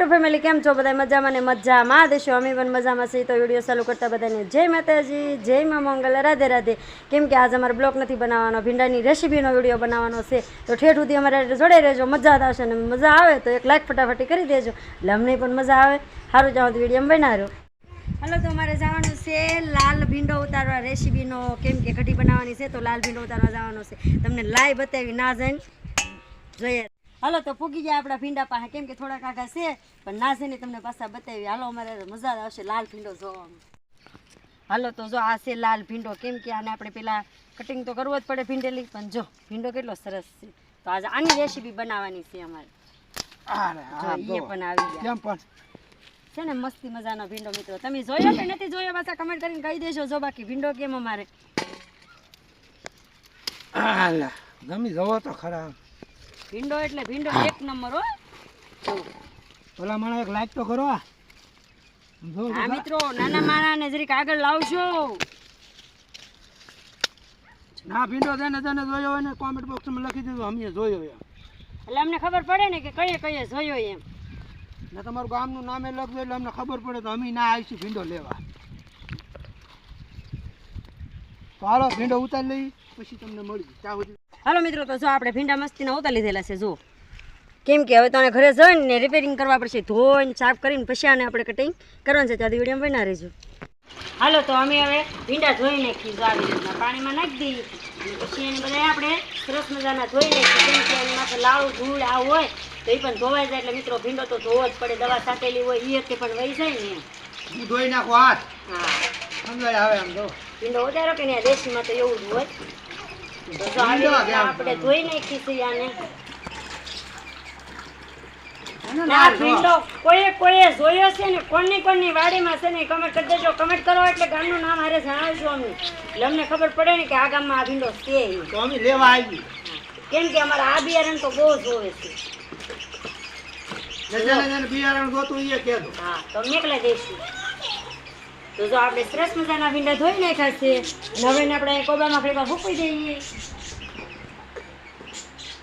YouTube family કેમ છો? બધા મજામાં ને મજામાં? દેશો અમે પણ મજામાં છીએ. તો વીડિયો ચાલુ કરતા બધાને જય માતાજી, જય મા મંગલ, રાધે રાધે. કેમ કે આજે અમારે બ્લોગ નથી બનાવવાનો, ભીંડાની રેસીપીનો વીડિયો બનાવવાનો છે. તો ઠેઠ સુધી અમારે જોડે રહેજો, મજા આવશે ને મજા આવે તો એક લાઈક ફટાફટી કરી દેજો. એટલે અમને પણ મજા આવે. સારું જાઓ તો વીડિયો બનાવ્યો. હલો, તો અમારે જવાનું છે લાલ ભીંડો ઉતારવા રેસીપીનો. કેમ કે કઢી બનાવવાની છે તો લાલ ભીંડો ઉતારવા જવાનો છે. તમને લાઈ બતાવી ના જઈને જોઈએ. હાલો તો પૂગી જાય આપણા ભીંડા પાસે. કેમ કે થોડા આગા છે પણ ના છે ને તમને પાછા બતાવી. હાલો અમારે મજા આવશે લાલ ભીંડો જોવામાં. હાલો તો જો આ છે લાલ ભીંડો. કેમ કે આને આપણે પેલા કટિંગ તો કરવો જ પડે ભીંડેલી પણ જો ભીંડો કેટલો સરસ છે. તો આજે આની રેસીપી બનાવવાની છે અમારે. હા એ પણ આવી ગયા. છે ને મસ્તી મજાનો ભીંડો મિત્રો. તમે જોયો કે નથી જોયો? પાછા કમેન્ટ કરીને કહી દેજો જો બાકી ભીંડો કેમ અમારે. ગમી જવો તો ખરા. ભીંડો એટલે ભીંડો એક નંબર હો. ઓલા પેલા એક લાઈક તો કરો આ. હા મિત્રો નાના માણાને જરીક આગળ લાવશો ના ભીંડો તેને તેને જોયો હોય ને કોમેન્ટ બોક્સમાં લખી દીધું અમે જોયો એમ. એટલે અમને ખબર પડે ને કે કઈ કઈએ જોયો એમ. ને તમારું ગામનું નામે લખજો એટલે અમને ખબર પડે તો અમે ના આવીશું ભીંડો લેવા. તો હાલો ભીંડો ઉતારી લઈ પછી તમને મળી ત્યાં સુધી હાલો મિત્રો તો જો આપણે ભીંડા મસ્તીના ઉતા લીધેલા છે જો. કેમ કે હવે તો આને ઘરે જઈને ને રિપેરિંગ કરવા પડશે. ધોઈને સાફ કરીને પછી આને આપણે કટિંગ કરવાનું છે. ત્યાંથી વીડિયો બના રહેજો. હાલો તો અમે હવે ભીંડા ધોઈ નાખી જો આવી રીતના પાણીમાં નાખી દઈએ. પછી એને બધા આપણે સરસ મજાના ધોઈ નાખીએ. કેમ કે એની માથે લાળું ધૂળ આ હોય તો એ પણ ધોવાઈ જાય. એટલે મિત્રો ભીંડો તો ધોવો જ પડે. દવા સાટેલી હોય એ તે પણ વહી જાય ને હું ધોઈ નાખો હાથ. હા. સમજાય આવે આમ ધો ભીંડો વધારો કે નહીં? દેશીમાં તો એવું જ હોય. આવી આપણે ધોઈ નાખી આને. ના ના ભીંડો કોઈએ કોઈએ જોયો છે ને કોની કોની વાડીમાં છે ને કમેન્ટ કરી દેજો. કમેન્ટ કરો એટલે ગામનું નામ હારે જણાવજો અમને એટલે અમને ખબર પડે ને કે આ ગામમાં આ ભીંડો છે તો અમે લેવા આવી કેમ કે અમારા આ બિયારણ તો બહુ જોવે છે. બિયારણ જોતું એ કહેજો. હા તો મેકલા દઈશું તો જો આપણે સરસ મજાના ભીંડા ધોઈ નાખ્યા છે હવે આપણે કોબામાં ફેરવા ફૂકી દઈએ.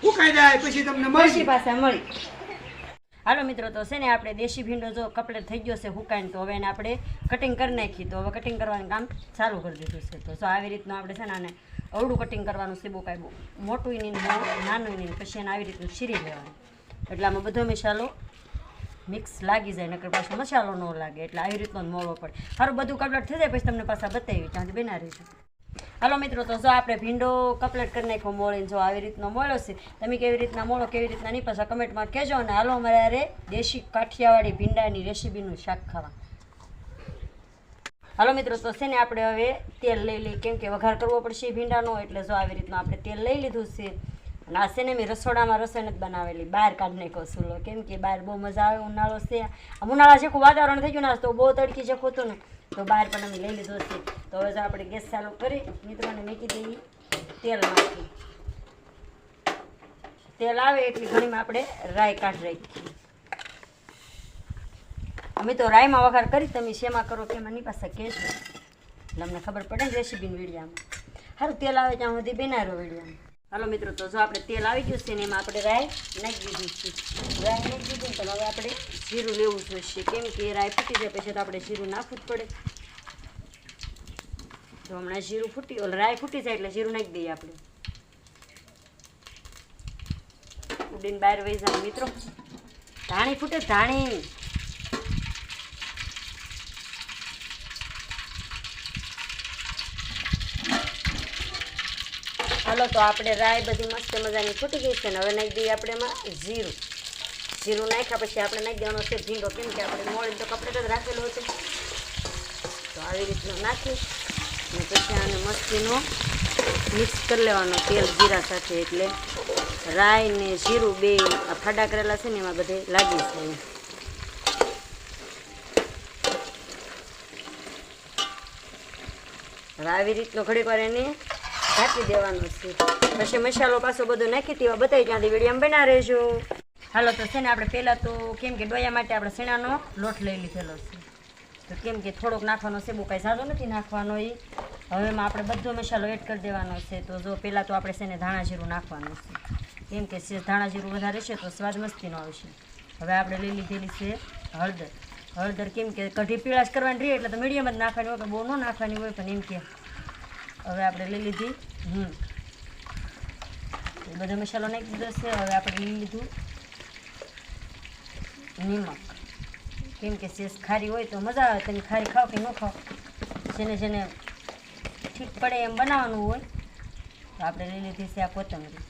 ફૂકાઈ જાય પછી તમને મળશે પાછા મળી. હાલો મિત્રો તો છે ને આપણે દેશી ભીંડો જો કપલેટ થઈ ગયો છે હુકાઈને તો હવે એને આપણે કટિંગ કરી નાખી. તો હવે કટિંગ કરવાનું કામ ચાલુ કરી દીધું છે. તો જો આવી રીતનું આપણે છે ને આને અવડું કટિંગ કરવાનું છે બહુ કાંઈ મોટું નહીં નાનું નહીં પછી એને આવી રીતનું છીરી લેવાનું. એટલે આમાં બધો મસાલો મિક્સ લાગી જાય, નકર પાછો મસાલો ન લાગે, એટલે આવી રીતનો મોળવો પડે. સારું બધું કપલેટ થઈ જાય, પછી તમને પાછા બતાવી ત્યાંથી બના રહીશું હાલો મિત્રો, તો જો આપણે ભીંડો કપલેટ કરી નાખ્યો મોળીને, જો આવી રીતનો મોળો છે, તમે કેવી રીતના મોળો, કેવી રીતના નહીં, પાછા કમેન્ટમાં કહેજો અને હાલો અમારે અરે દેશી કાઠિયાવાડી ભીંડાની રેસીપીનું શાક ખાવા. હાલો મિત્રો, તો છે ને આપણે હવે તેલ લઈ લઈએ, કેમ કે વઘાર કરવો પડશે ભીંડાનો, એટલે જો આવી રીતના આપણે તેલ લઈ લીધું છે અને આ છે મેં રસોડામાં રસોઈ નથી બનાવેલી, બહાર કાઢી નાખ્યો સુલો કેમ કે બહાર બહુ મજા આવે, ઉનાળો છે. ઉનાળા જેખું વાતાવરણ થઈ ગયું ને તો બહુ તડકી જેખું હતું ને, તો બહાર પણ અમે લઈ લીધો છે તો હવે જો આપણે ગેસ ચાલુ કરી, મિત્રોને મૂકી દઈએ તેલ નાખી તેલ આવે એટલી ઘણીમાં આપણે રાઈ કાઢી રાખીએ. અમે તો રાઈમાં વઘાર કરી, તમે શેમાં કરો કે એની પાસે કહેશો એટલે અમને ખબર પડે ને રેસીપીની વિડીયામાં. સારું તેલ આવે ત્યાં સુધી બનાવ્યો વિડીયામાં. હાલો મિત્રો, તો જો આપણે તેલ આવી ગયું છે ને એમાં આપણે રાય નાખી દીધું છે. રાઈ નાખી દીધું તો હવે આપણે જીરું લેવું જોઈશે. કેમ કે રાય ફૂટી જાય પછી તો આપણે જીરું નાખવું જ પડે. તો હમણાં જીરું ફૂટી રાય ફૂટી જાય એટલે જીરું નાખી દઈએ આપણે. ઉડીને બહાર વહી જાય મિત્રો. ધાણી ફૂટે ધાણી. હાલો, તો આપણે રાય બધી મસ્ત મજાની ફૂટી ગઈ છે ને હવે નાખી દઈએ આપણે એમાં જીરું. જીરું નાખ્યા પછી આપણે નાખી દેવાનો છે ભીંડો, કેમ કે આપણે મોડી તો કપડે જ રાખેલો છે. તો આવી રીતનું નાખી અને પછી આને મસ્તીનો મિક્સ કરી લેવાનો તેલ જીરા સાથે એટલે રાઈ ને જીરું બે ફાડા કરેલા છે ને એમાં બધે લાગી છે આવી રીતનો ઘડીક વાર એને ઢાંકી દેવાનો છે. પછી મસાલો પાછો બધો નાખી દેવા બતાવી ત્યાંથી વીડિયો બના રહેજો. હાલો, તો છે ને આપણે પહેલાં તો કેમ કે ડોયા માટે આપણે શેણાનો લોટ લઈ લીધેલો છે. તો કેમ કે થોડોક નાખવાનો છે, બહુ કાંઈ સારો નથી નાખવાનો એ હવે એમાં આપણે બધો મસાલો એડ કરી દેવાનો છે. તો જો પહેલાં તો આપણે છે ને ધાણા જીરું નાખવાનું છે. કેમ કે ધાણા જીરું વધારે છે, તો સ્વાદ મસ્તીનો આવશે. હવે આપણે લઈ લીધેલી છે હળદર. હળદર કેમ કે કઢી પીળાશ કરવાની રહી, એટલે તો મીડિયમ જ નાખવાની હોય કે બહુ ન નાખવાની હોય, પણ એમ કે હવે આપણે લઈ લીધી. એ બધો મસાલો નાખી દીધો છે. હવે આપણે લઈ લીધું નિમક. કેમ કે શેષ ખારી હોય તો મજા આવે. તમે ખારી ખાઓ કે ન ખાઓ, જેને જેને ઠીક પડે એમ બનાવવાનું હોય, તો આપણે લઈ લીધી છે આ કોથમરી.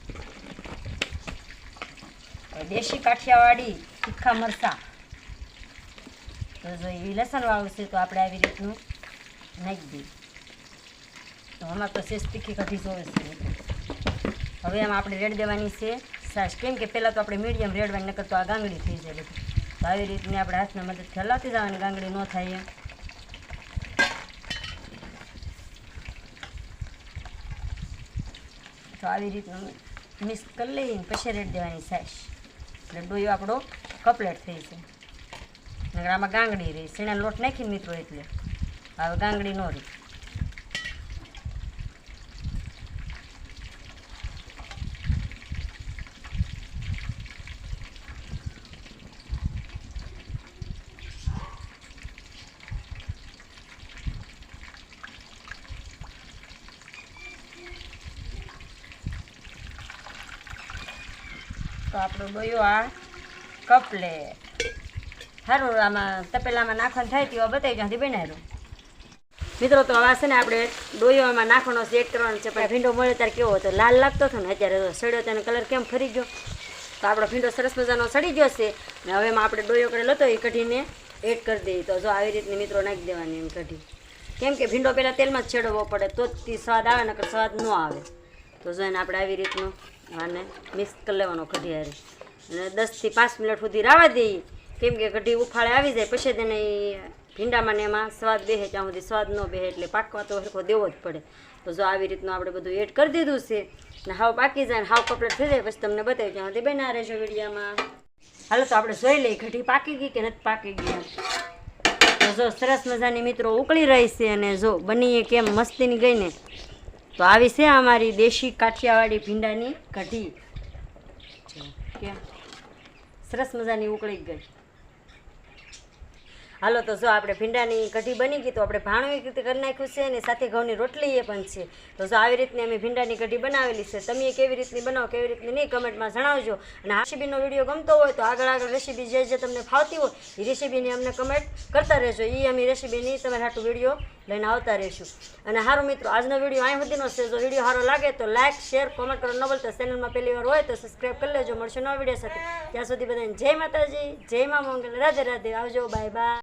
દેશી કાઠિયાવાડી તીખા મરચાં. તો જો એ લસણવાળું છે, તો આપણે આવી રીતનું નાખી દઈએ. તો આમાં તો શેષ તીખી કઢી જોવે છે. હવે આમ આપણે રેડ દેવાની છે. સાસ કેમ કે પહેલાં તો આપણે મીડિયમ રેડવાની નકર તો આ ગાંગડી થઈ જાય બધી. તો આવી રીતની આપણે હાથના મદદથી હલાવતી જવાની ગાંગડી ન થાય એમ. તો આવી રીતનું મિક્સ કરી લઈને પછી રેડ દેવાની સાસ. એટલે ડોયો આપણો કપલેટ થઈ છે આમાં ગાંગડી રહી શેણા લોટ નાખીને મિત્રો એટલે. હવે ગાંગડી ન રહી. આપણો ડોયો આ કપલેટ. સારું આમાં તપેલામાં નાખવાનું થાય તેવા બતાવી ત્યાંથી બનાવ્યું મિત્રો, તો આવા છે ને આપણે ડોયો, આમાં નાખવાનો સેટ કરવાનો છે પણ ભીંડો મળે ત્યારે કેવો હતો? લાલ લાગતો હતો ને, અત્યારે સડ્યો તેનો કલર કેમ ફરી ગયો? તો આપણો ભીંડો સરસ મજાનો સડી ગયો છે. ને હવે આપણે ડોયો કરેલો હતો એ કઢીને એડ કરી દઈએ. તો જો આવી રીતની મિત્રો નાખી દેવાની એમ કઢી. કેમ કે ભીંડો પહેલાં તેલમાં જ છેડવો પડે, તો જ સ્વાદ આવે, નકર સ્વાદ ન આવે. તો જો એને આપણે આવી રીતનું આને મિક્સ કરી લેવાનો કઢી હારી. અને દસથી પાંચ મિનિટ સુધી રાવા દઈએ કેમ કે કઢી ઉફાળે આવી જાય, પછી તેને ભીંડામાં ને એમાં સ્વાદ બેહે ત્યાં સુધી સ્વાદ ન બેહે એટલે પાકવા તો સરખો દેવો જ પડે. તો જો આવી રીતનું આપણે બધું એડ કરી દીધું છે, ને હાવ પાકી જાય ને હાવ કપલેટ થઈ જાય, પછી તમને બતાવી ત્યાં સુધી બેના રહેજો વિડીયામાં. હાલો તો આપણે જોઈ લઈએ ઘટી પાકી ગઈ કે નથી પાકી ગઈ જો સરસ મજાની મિત્રો ઉકળી રહી છે અને જો બનીએ કેમ મસ્તીની ગઈ ને તો આવી છે અમારી દેશી કાઠિયાવાડી ભીંડાની કઢી સરસ મજાની ઉકળી ગઈ. હાલો, તો જો આપણે ભીંડાની કઢી બની ગઈ, તો આપણે ભાણું રીતે કરી નાખ્યું છે અને સાથે ઘઉંની રોટલી એ પણ છે. તો જો આવી રીતની અમે ભીંડાની કઢી બનાવેલી છે, તમે કેવી રીતની બનાવો, કેવી રીતની નહીં, કમેન્ટમાં જણાવજો. અને રેસીપીનો વીડિયો ગમતો હોય, તો આગળ આગળ રેસીપી જે જે તમને ફાવતી હોય, એ રેસીપીની અમને કમેન્ટ કરતા રહેજો. એ અમે રેસીપીની તમારે હાટું વીડિયો લઈને આવતા રહીશું. અને સારું મિત્રો, આજનો વીડિયો અહીં સુધીનો છે. જો વીડિયો સારો લાગે, તો લાઇક શેર, કોમેન્ટ કરો ન બોલતા ચેનલમાં પહેલી વાર હોય, તો સબસ્ક્રાઈબ કરી લેજો. મળશે નવા વીડિયો સાથે. ત્યાં સુધી બધાને જય માતાજી, જય મા મંગલ. રાધે રાધે. આવજો. Bye bye.